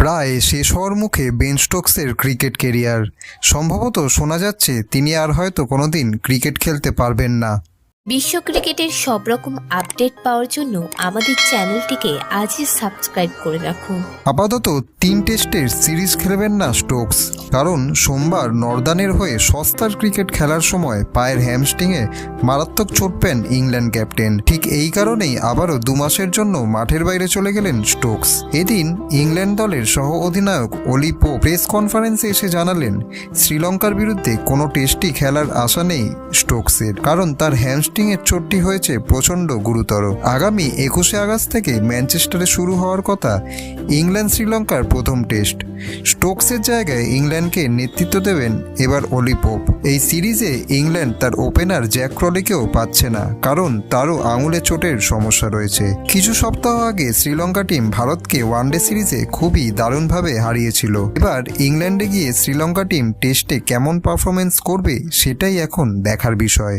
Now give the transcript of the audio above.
প্রায় শেষ হওয়ার মুখে বেন স্টোকসের ক্রিকেট কেরিয়ার সম্ভবত শোনা যাচ্ছে তিনি আর হয়তো কোনোদিন ক্রিকেট খেলতে পারবেন না। বিশ্ব ক্রিকেটের সব রকম আপডেট পাওয়ার জন্য আমাদের চ্যানেলটিকে আজই সাবস্ক্রাইব করে রাখুন। আপাতত তিন টেস্টের সিরিজ খেলবেন না স্টোকস, কারণ সোমবার নর্দানের হয়ে সস্তার ক্রিকেট খেলার সময় পায়ের হ্যামস্টিংয়ে মারাত্মক চোট পেন ইংল্যান্ড ক্যাপ্টেন। ঠিক এই কারণেই আবারও দু মাসের জন্য মাঠের বাইরে চলে গেলেন স্টোকস। এদিন ইংল্যান্ড দলের সহ অধিনায়ক অলিপো প্রেস কনফারেন্সে এসে জানালেন, শ্রীলঙ্কার বিরুদ্ধে কোনো টেস্টই খেলার আশা নেই স্টোকসের, কারণ তার হ্যামস্ট্রিংয়ের চোটটি হয়েছে প্রচণ্ড গুরুতর। আগামী একুশে আগস্ট থেকে ম্যানচেস্টারে শুরু হওয়ার কথা ইংল্যান্ড শ্রীলঙ্কার প্রথম টেস্ট। স্টোকসের জায়গায় ইংল্যান্ডকে নেতৃত্ব দেবেন এবার অলিপোপ এই সিরিজে ইংল্যান্ড তার ওপেনার জ্যাক ক্রলিকেও পাচ্ছে না, কারণ তারও আঙুলে চোটের সমস্যা রয়েছে। কিছু সপ্তাহ আগে শ্রীলঙ্কা টিম ভারতকে ওয়ানডে সিরিজে খুবই দারুণভাবে হারিয়েছিল। এবার ইংল্যান্ডে গিয়ে শ্রীলঙ্কা টিম টেস্টে কেমন পারফরমেন্স করবে সেটাই এখন দেখার বিষয়।